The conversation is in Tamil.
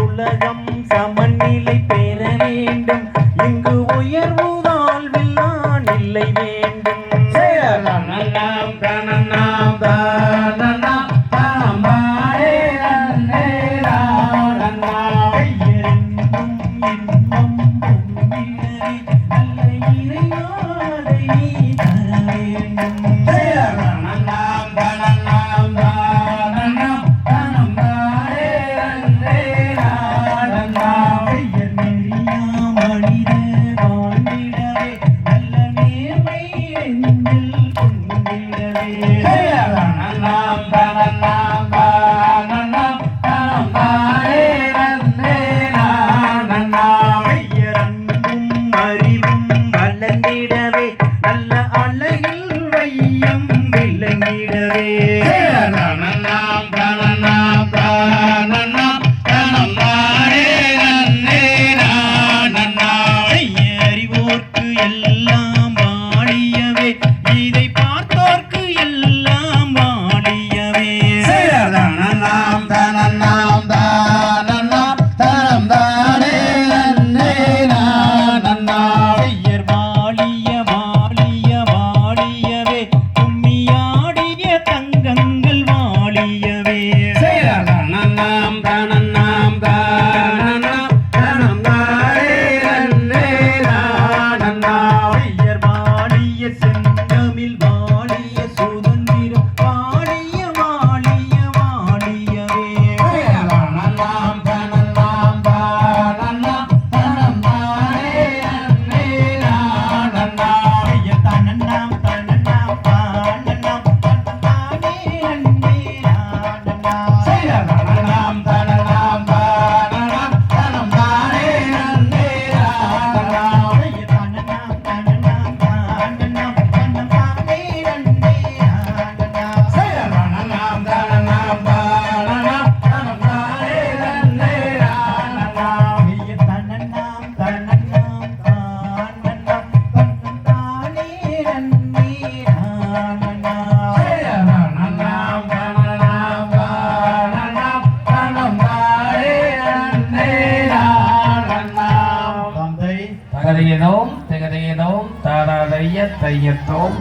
உலகம் சமநிலை பெற வேண்டும். இங்கு உயர்வு தாழ்வில்லான் இல்லை வேண்டும். Thank you. Hey, தகதையினோம் தகதையினோம் தாராதைய தையத்தோம்